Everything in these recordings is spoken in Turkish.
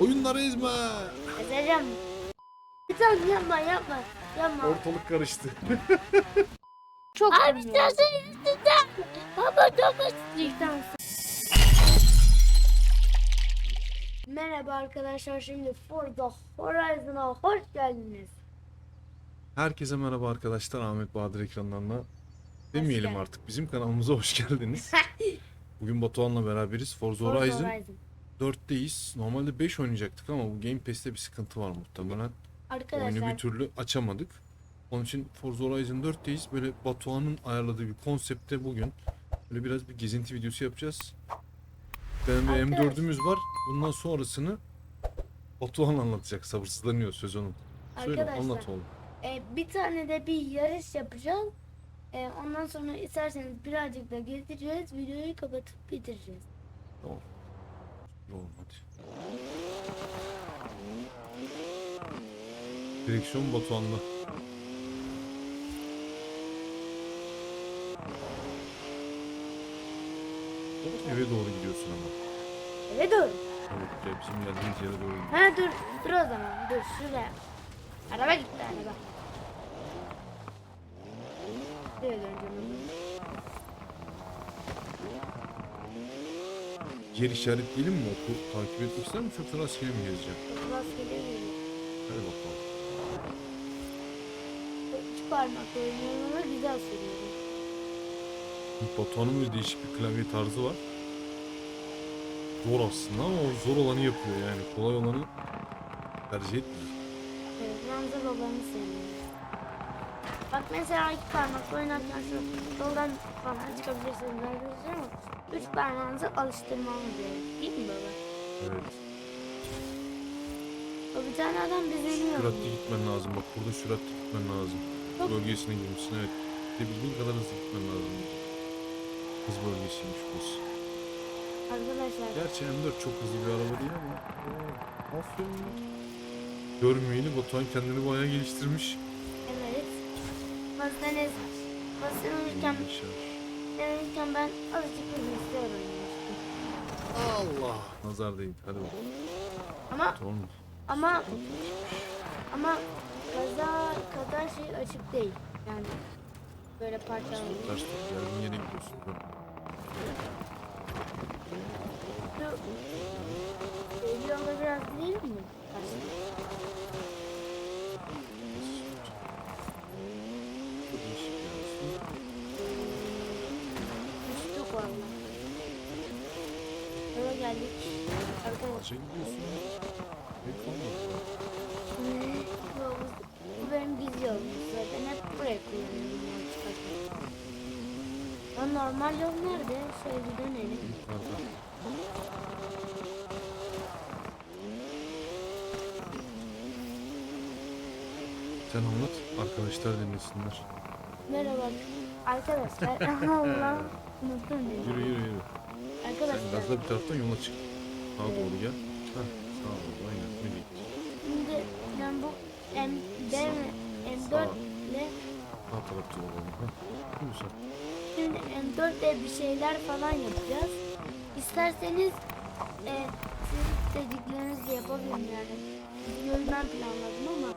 Oyunları ezme. Ezeceğim. Bir tane yapma yapma. Yapma. Ortalık karıştı. Çok Abi sen yüzünden. Baba çok ıslıktan. Merhaba arkadaşlar şimdi Forza Horizon'a hoş geldiniz. Herkese merhaba arkadaşlar. Ahmet Bahadır ekranlarına demeyelim artık. Bizim kanalımıza hoş geldiniz. Bugün Batuhan'la beraberiz. Forza Forza Horizon Horizon. 4'teyiz. Normalde 5 oynayacaktık ama bu Game Pass'te bir sıkıntı var muhtemelen. Oyunu Arkadaşlar bir türlü açamadık. Onun için Forza Horizon 4'teyiz. Böyle Batuhan'ın ayarladığı bir konsepte bugün böyle biraz bir gezinti videosu yapacağız. BMW Arkadaş- M4'ümüz var. Bundan sonrasını Batuhan anlatacak. Sabırsızlanıyor söz onun. Söyle Arkadaşlar. anlat oğlum. e, bir tane de bir yarış yapacağız. E, ondan sonra isterseniz birazcık da gezdireceğiz. Videoyu kapatıp bitireceğiz. Tamam. Oğlum hadi. Direksiyon Batuhan'da. Eve doğru gidiyorsun ama. Evet doğru. Evet, ya bizim geldiğimiz yere doğru gidiyorsun. Ha dur dur o zaman dur şuraya. Araba gitti araba. Şuraya döneceğim. Yer işaretleyelim mi oku? Takip etmek ister misin yoksa rastgele mi gezeceğim? Rastgele yürü. Hadi bakalım. Üç parmakla oynuyorum ama güzel sürüyorum. Batuhan'ın bir değişik bir klavye tarzı var. Zor aslında ama o zor olanı yapıyor yani. Kolay olanı tercih etmiyor. Evet, manzara olanı seviyorum. Bak mesela iki parmakla oynarken şu yoldan falan çıkabilirsiniz arkadaşlar ama üç parmağınızı alıştırmamız gerek. Değil mi baba? Evet. O bir tane adam bizi iniyor. Süratli gitmen lazım. Bak burada süratli gitmen lazım. Çok- Bölgesine girmişsin evet. Gidebildiğin kadar hızlı gitmen lazım. Hız bölgesiymiş burası. Arkadaşlar Gerçi M4 çok hızlı bir araba değil ama. Aferin. Görmeyeli Batuhan kendini bayağı geliştirmiş. Evet. Basınız basınırken denirken ben azıcık hızlı oynamıştım. Allah. Nazar değil. Hadi bakalım. Ama Tamam. ama ama kaza kadar şey açık değil. Yani böyle parçalanıyor. Ters tut. Yere gidiyorsun. Şu Evi yola biraz gidelim mi? Çok Arkadaşlar. Ağaca gidiyorsun. Ne kalmadı? Yolumuz, bu benim gizli yolum zaten hep buraya kullanıyorum. Ya normal yol nerede? Şöyle bir dönelim. Yukarıda. Sen anlat. Arkadaşlar dinlesinler. Merhaba arkadaşlar. Allah unuttum. Yürü yürü yürü. Sen Arkadaşlar gazla bir taraftan yola çık. Sağa doğru gel. Heh, sağa doğru aynen. Öyle git. şimdi ben bu M, B, M4 ile Sağ tarafta olalım. Heh. Sen. şimdi M4 ile bir şeyler falan yapacağız. İsterseniz e, siz dediklerinizi yapabilirim yani. Videoyu ben planladım ama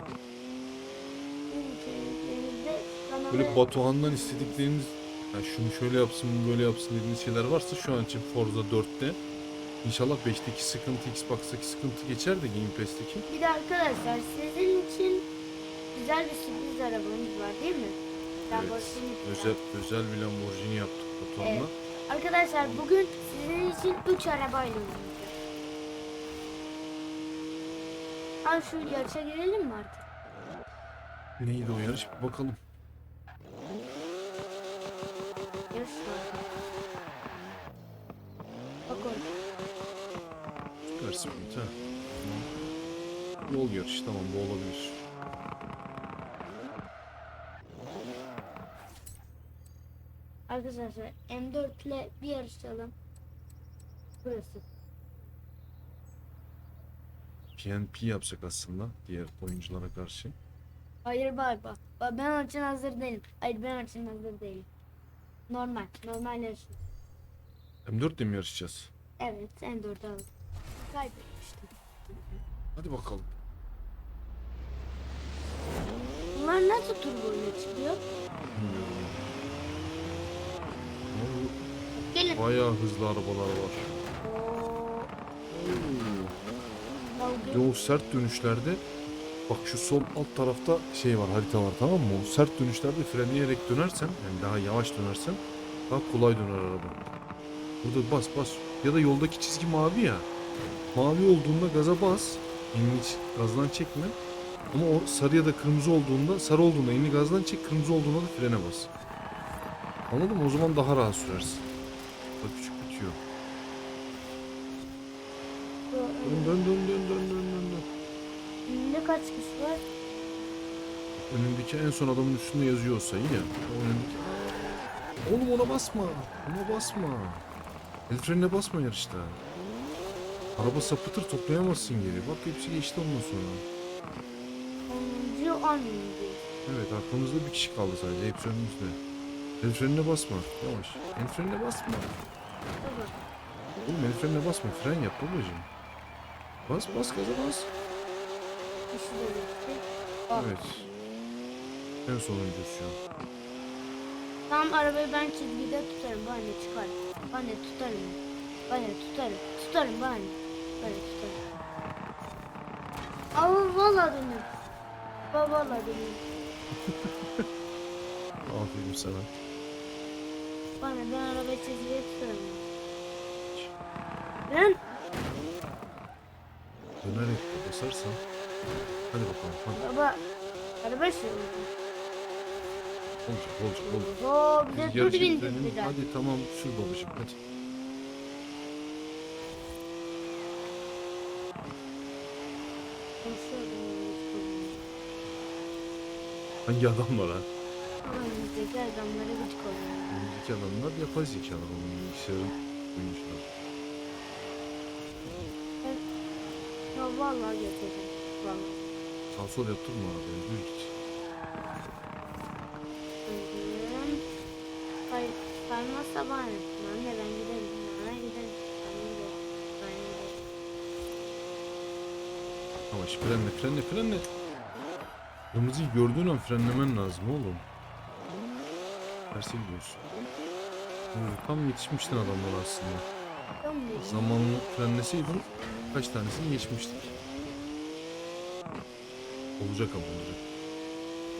sizin içeriklerinizde kanalı Böyle Batuhan'dan istedikleriniz yani şunu şöyle yapsın bunu böyle yapsın dediğiniz şeyler varsa şu an için Forza 4'te İnşallah 5'teki sıkıntı Xbox'taki sıkıntı geçer de Game Pass'teki. Bir de arkadaşlar sizin için güzel bir sürpriz arabamız var değil mi? Evet, özel, özel bir Lamborghini yaptık Batuhan'la. Evet. Arkadaşlar bugün sizin için 3 arabayla oynayacağız. Abi şu yarışa girelim mi artık? Neydi o yarış bir bakalım. Yarış var. Bak orada. Ha. Tamam. Yol yarışı tamam bu olabilir. Arkadaşlar M4 ile bir yarışalım. Burası. PNP yapacak aslında diğer oyunculara karşı. Hayır bak bak. Bak ben onun için hazır değilim. Hayır ben onun için hazır değilim. Normal. Normal yarış. M4 de mi yarışacağız? Evet M4 aldım. Kaybetmiştim. Hadi bakalım. Bunlar nasıl turboyla çıkıyor? Bilmiyorum. Gelin. Bayağı hızlı arabalar var. Bir kavga. de o sert dönüşlerde bak şu sol alt tarafta şey var harita var tamam mı? O sert dönüşlerde frenleyerek dönersen yani daha yavaş dönersen daha kolay döner araba. Burada bas bas ya da yoldaki çizgi mavi ya. Mavi olduğunda gaza bas. Elini gazdan çekme. Ama o sarı ya da kırmızı olduğunda sarı olduğunda elini gazdan çek kırmızı olduğunda da frene bas. Anladın mı? O zaman daha rahat sürersin. Bak küçük bitiyor. Dön dön dön dön dön dön dön dön. Ne kaç kişi var? Önündeki en son adamın üstünde yazıyor o sayı ya. Önündeki... Oğlum ona basma. Ona basma. El frenine basma yarışta. Araba sapıtır toplayamazsın geri. Bak hepsi geçti ondan sonra. 10. 10. Evet arkamızda bir kişi kaldı sadece. Hepsi önümüzde. El frenine basma. Yavaş. El frenine basma. Baba. Oğlum el frenine basma. Fren yap babacığım. Bas bas gaza bas. Bitti. Bak. Evet. En sonuncusu şu an. Tamam arabayı ben çizgide tutarım. Bana çıkar? Bana tutarım. Bana tutarım. Tutarım bana tutarım. Aa valla dönüyorum. Baba valla dönüyorum. Aferin sana. Bana ben arabayı çizgide tutarım. Ben Dönerek basarsan. Hadi bakalım. Hadi. baba araba oldu. Olacak olacak olacak. Oo bir de yarış bindik ettirelim. bir daha. Hadi tamam sür babacığım hadi. Hangi adamlar ha? Önümüzdeki adamlara gıcık oluyor. Önümüzdeki adamlar yapay zekalar. Onun bilgisayarın oyuncular. Ya vallahi getirdim. Vallahi. Sağ sol yaptırma arabaya. Düz git. Özgürüm. Hayır, kaymazsa bana. Ben de ben giderim. Bana giderim. Ben giderim. Ben giderim. Yavaş frenle frenle frenle. Kırmızıyı gördüğün an frenlemen lazım oğlum. Terse gidiyorsun. Oo, tam yetişmiştin adamlar aslında. Tamam? Zamanlı frenleseydin kaç tanesini geçmiştik. Olacak ama olacak.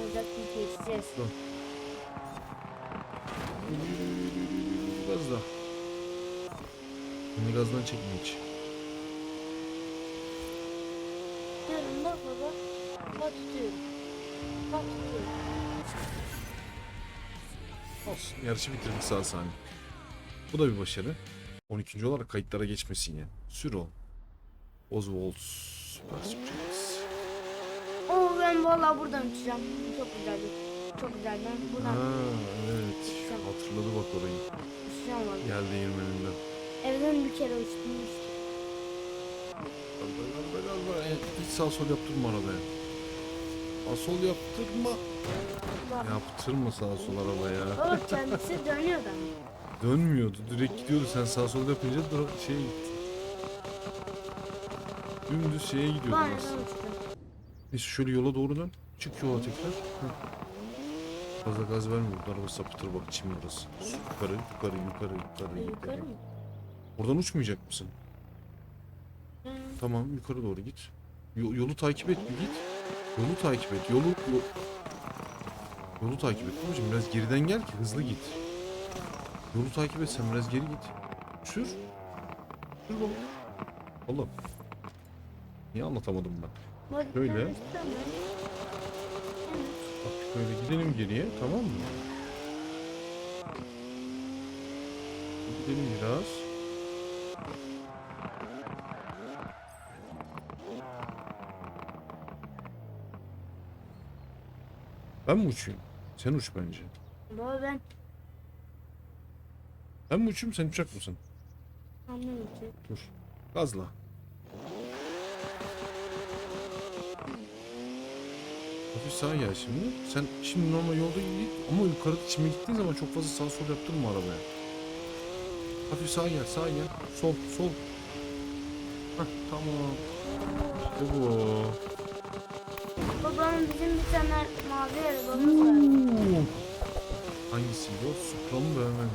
Olacak bir geçeceğiz. Gazla. Beni gazdan çekme hiç. Diyorum bak baba. Tutuyorum. Olsun. Yarışı bitirdik sağ saniye. Bu da bir başarı. 12. olarak kayıtlara geçmesin ya. Sür o. Oswald Super Springs. Oo ben vallahi buradan uçacağım. Çok güzel. Çok güzel. Ben Ha buradan evet. Hatırladı bak orayı. uçacağım vallahi. Geldi değirmeninden. Evden bir kere uçtum gazla. E, Hiç sağ sol yaptırma arabaya. Sağ sol yaptırma. Yaptırma sağ sol arabaya. Baba kendisi dönüyor da. Dönmüyordu. Direkt gidiyordu. Sen sağ sol yapınca da şeye gitti. Dümdüz şeye gidiyordu Bana aslında. ben uçtum. Neyse şöyle yola doğru dön. Çık yola tekrar. Fazla gaz verme. burada Araba sapıtır bak çim burası. Yukarı, yukarı, yukarı, yukarı, Yukarı yukarı. mı? Oradan uçmayacak mısın? Hı. Tamam yukarı doğru git. Yo- yolu takip et bir git. Yolu takip et. Yolu yo- Yolu takip et babacığım. Biraz geriden gel ki hızlı git. Yolu takip et sen biraz geri git. Sür. Sür baba. Oğlum. Niye anlatamadım ben? Ben. Bak böyle gidelim geriye tamam mı? Gidelim biraz. Ben mi uçayım? Sen uç bence. Baba ben Ben mi uçayım sen uçacak mısın? anlıyorum ki. Dur. Gazla. Hafif sağa gel şimdi. Sen şimdi normal yolda git ama yukarı çime gittiğin zaman çok fazla sağ sol yaptırma arabaya. Hafif sağa gel, sağa gel. Sol, sol. Hah, tamam. İşte bu. Babamın bizim bir tane mavi arabamız var. Hangisiydi o? Supra mı BMW mi?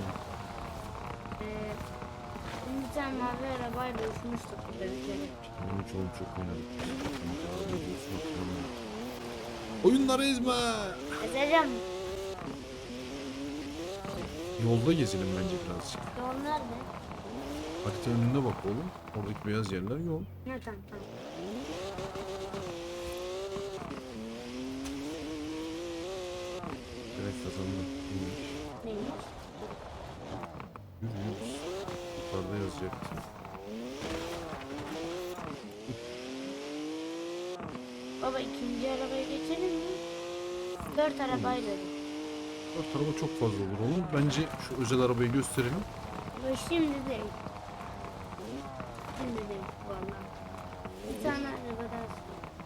Ee, bizim bir tane mavi arabayla uçmuştuk bir kere. Onu çok çok oynadık. Oyunları ezme. Ezeceğim. Yolda gezelim bence birazcık. Yol nerede? Harita önüne bak oğlum. Oradaki beyaz yerler yol. Ne tamam tamam. Direkt kazandım. Neymiş? Yürüyoruz. Yukarıda yazacaktı. Baba ikinci arabaya geçelim mi? Dört arabayla. Dört araba çok fazla olur oğlum. Bence şu özel arabayı gösterelim. Ama şimdi değil. Şimdi değil valla. Bir tane araba daha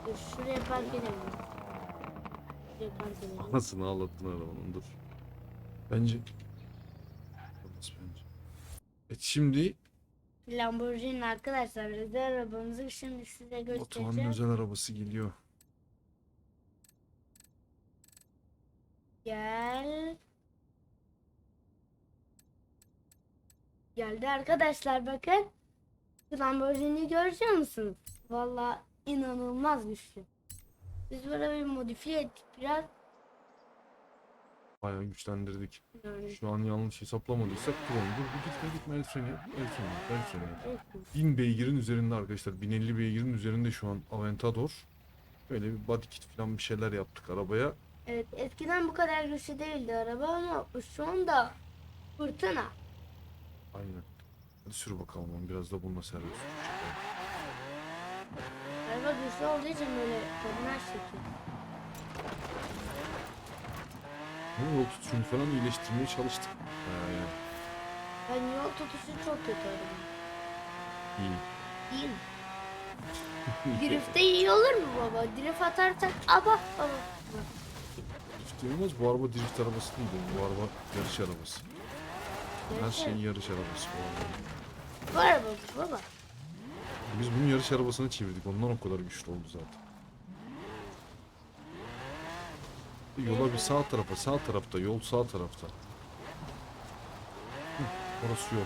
Dur şuraya park edelim. Edelim. Anasını ağlattın arabanın dur. Bence... Olmaz bence. Evet şimdi Lamborghini arkadaşlar özel arabamızı şimdi size Batuhan'ın göstereceğim. özel arabası geliyor. Gel. Geldi arkadaşlar bakın. Şu Lamborghini'yi görüyor musunuz? Valla inanılmaz güçlü. Biz bu arabayı modifiye ettik biraz. Bayağı güçlendirdik. Yani Şu an yanlış hesaplamadıysak Kron. Dur bir gitme gitme el freni. El freni. El freni evet. 1000 beygirin üzerinde arkadaşlar. 1050 beygirin üzerinde şu an Aventador. Böyle bir body kit falan bir şeyler yaptık arabaya. Evet eskiden bu kadar güçlü değildi araba ama şu anda fırtına. Aynen. Hadi sür bakalım. Biraz da bununla servis. Araba güçlü olduğu için böyle kadınlar çekiyor. Ama yol tutuşunu falan iyileştirmeye çalıştık. Bayağı yani. Ben yol tutuşu çok kötü araba. İyi. İyi mi? Drift'te iyi olur mu baba? Drift atarsak ama baba. Drift olmaz. Bu araba drift arabası değil. Bu araba yarış arabası. Her şeyin yarış arabası bu araba. Bu araba baba. Biz bunu yarış arabasına çevirdik. Ondan o kadar güçlü oldu zaten. Yola bir sağ tarafa, sağ tarafta, yol sağ tarafta. Hı, orası yol.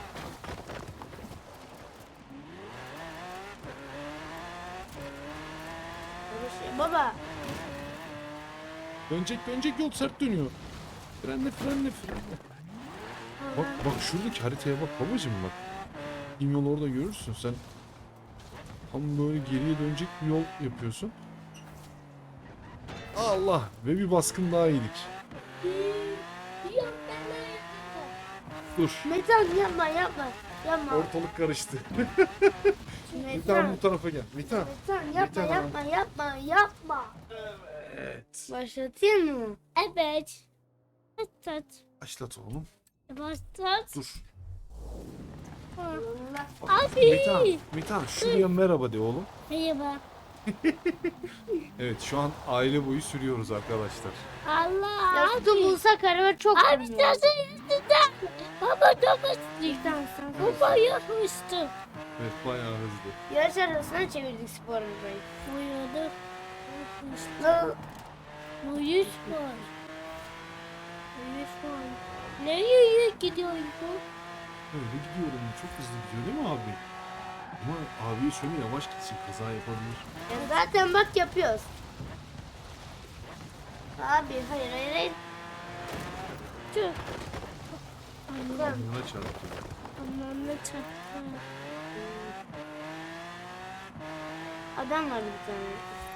Baba Dönecek dönecek yol sert dönüyor. Frenle frenle frenle. Bak bak şuradaki haritaya bak babacım bak. İn yol orada görürsün sen. Tam böyle geriye dönecek bir yol yapıyorsun. Allah ve bir baskın daha yedik. Yok Dur. Metan yapma yapma. Yapma. Ortalık karıştı. Metan Metan. bu tarafa gel. Metan. Metan yapma Metan. yapma yapma yapma. Evet. Başlatayım mı? Evet. Başlat. Başlat oğlum. Başlat. Dur. Abi. Metan, Metan şuraya merhaba de oğlum. Merhaba. Evet şu an aile boyu sürüyoruz arkadaşlar. Allah ya abi. bulsak araba çok Abi sözün yüzünden. Baba çok hızlı. Baba yapmıştı. Evet bayağı hızlı. Yarış arabasına çevirdik spor arabayı. Uyuyordu. Yapmıştı. Uyuş var. Uyuş var. Nereye gidiyor bu? Öyle gidiyorum. Çok hızlı gidiyor değil mi abi? Ama abiye söyle yavaş gitsin kaza yapabilir. Ya zaten bak yapıyoruz. Abi hayır hayır hayır. Tüh. Allah'ım. Alnına çarptı. Anlamda çarptı. Adam var bir tane.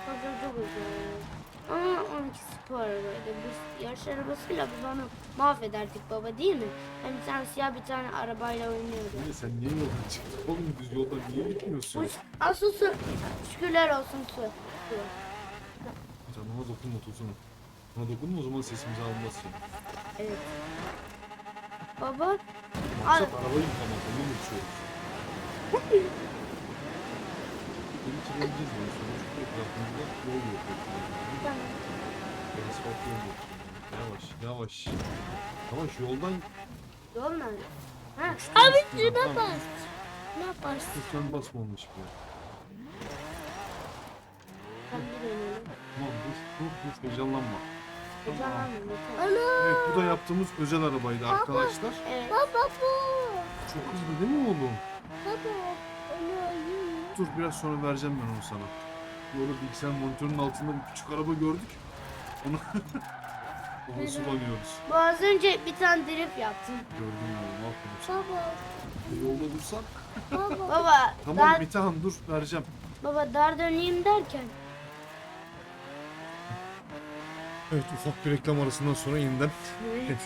Fazla çok uzun. Ama onunki spor arabaydı. Biz yarış arabasıyla biz onu mahvederdik baba değil mi? Hani sen siyah bir tane arabayla oynuyordun. Yine sen niye yoldan çıktın? Oğlum düz yoldan niye gitmiyorsun? Bu asıl su. Şükürler olsun su. su. Sen ona dokunma tuzunu. Ona dokunma o zaman sesimizi almazsın. Evet. Baba. Maksat arabayı yıkamak. Onu mu? Beni kirleneceğiz yani. Sonuçta etrafımızda yol yok. Tamam. Asfalt yol yok. Yavaş yavaş. Yavaş yoldan Yol nerede? Ha. Abi şuna bas. Ne yaparsın? Lütfen basmamış bu. Dur dur heyecanlanma. Heyecanlanmıyorum. yeter. Ana. Evet bu da yaptığımız özel arabaydı arkadaşlar. Evet. Baba bu. Çok hızlı değil mi oğlum? Baba. Dur biraz sonra vereceğim ben onu sana. Böyle bilgisayar monitörünün altında bir küçük araba gördük. Onu onu sulanıyoruz. Bu az önce bir tane drift yaptım. Gördüm ya aferin sana. Baba. Yolda dursak. Baba. Baba, Tamam dar, bir tane dur vereceğim. baba dar döneyim derken. Evet ufak bir reklam arasından sonra yeniden Evet.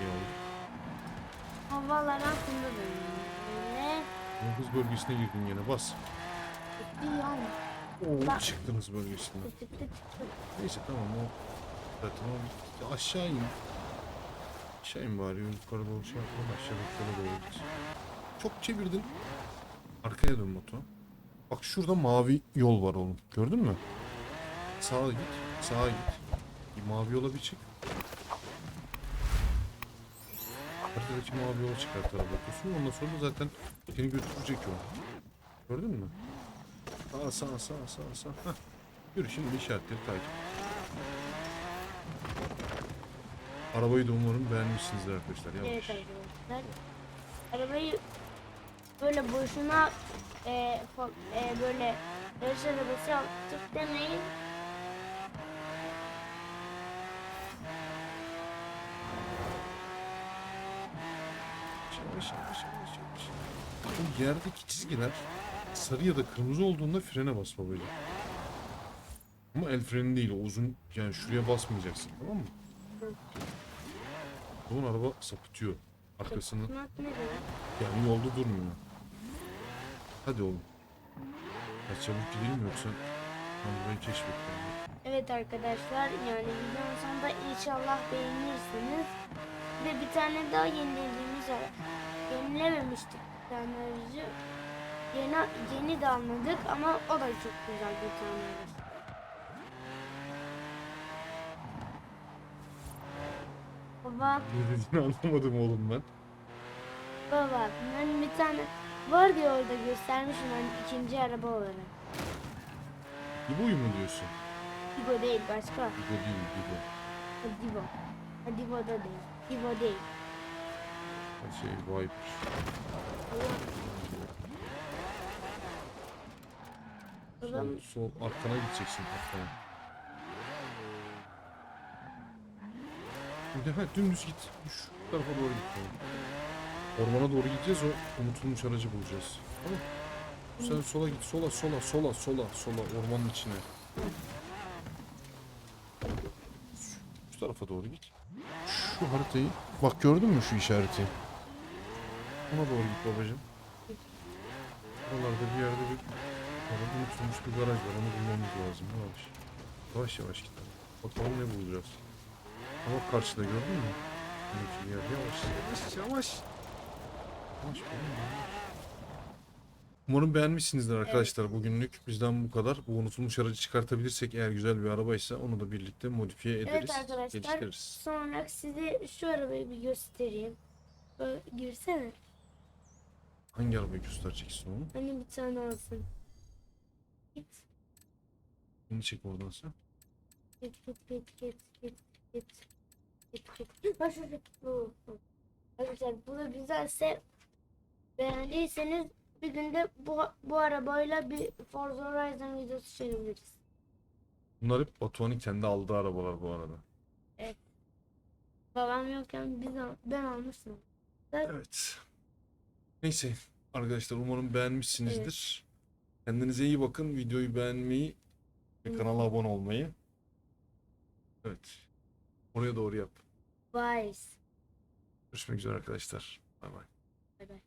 iyi oldu. Havalar hakkında dönüyorum. Hız bölgesine girdin yine bas. Bir yan. Oo Bak. çıktın hız bölgesinden. Neyse tamam o zaten o bitti. Aşağı in. Aşağı in bari yukarı doğru şey da aşağı yukarı doğru git. Çok çevirdin. Arkaya dön Batu. Bak şurada mavi yol var oğlum. Gördün mü? Sağa git. Sağa git. Bir mavi yola bir çık. Haritadaki mavi yola çıkar tarafa bakıyorsun. Ondan sonra zaten seni götürecek yol. Gördün mü? Sağa sağa sağa sağa sağa. Heh. Yürü şimdi işaretleri takip. Arabayı da umarım beğenmişsinizdir arkadaşlar. Yavaş. Evet arkadaşlar. Arabayı böyle boşuna e, e, böyle yarış arabası yaptık demeyin. Yavaş yavaş yavaş yavaş. O yerdeki çizgiler sarı ya da kırmızı olduğunda frene bas babacığım. Ama el freni değil o uzun yani şuraya basmayacaksın tamam mı? Bunun araba sapıtıyor. Arkasını yani yolda durmuyor. Hadi oğlum. Ya çabuk gidelim yoksa ben burayı keşfettim. Evet arkadaşlar yani videonun sonunda inşallah beğenirsiniz. De bir tane daha yenilediğimiz var. Yenilememiştik aracı. Yeni, yeni de anladık ama o da çok güzel bir tane aracı. Baba, Ne dediğini anlamadım oğlum ben. baba ben bir tane var diye orada göstermişim hani ikinci araba olarak. İbo'yu mu diyorsun? Divo değil başka. İbo değil İbo. Ha, Divo. Ha, Divo da değil. Divo değil. Şey Viper. Sol, sol arkana gideceksin arkana. Şimdi ha, dümdüz git. Şu tarafa doğru git. Ormana doğru gideceğiz o unutulmuş aracı bulacağız. Tamam. Sen sola git. Sola sola sola sola sola ormanın içine. Şu, şu tarafa doğru git. Şu haritayı. Bak gördün mü şu işareti? Ona doğru git babacığım. Oralarda bir yerde bir Orada unutulmuş bir garaj var. Onu bulmamız lazım. Yavaş. Yavaş yavaş git. Bakalım ne bulacağız. Ama karşıda gördün mü? Buradaki yer. Yavaş yavaş yavaş. Yavaş yavaş. Umarım beğenmişsinizdir arkadaşlar bugünlük. Bizden bu kadar. Bu unutulmuş aracı çıkartabilirsek eğer güzel bir arabaysa onu da birlikte modifiye ederiz. Evet arkadaşlar geliştiririz. sonra size şu arabayı bir göstereyim. Girsene. Hangi arabayı göstereceksin onu? Hani bir tane alsın. Git. Beni çek oradan sen. Git git git git git git. Git git. Bu, bu. Arkadaşlar bu da güzelse beğendiyseniz bir günde bu, bu arabayla bir Forza Horizon videosu çekebiliriz. Bunlar hep Batuhan'ın kendi aldığı arabalar bu arada. Babam yokken biz al- ben almıştım. Evet. Neyse arkadaşlar umarım beğenmişsinizdir. Kendinize iyi bakın. Videoyu beğenmeyi ve Hı. kanala abone olmayı. Evet. Oraya doğru yap. Vice. Görüşmek üzere arkadaşlar. Bay bay. Bay bay.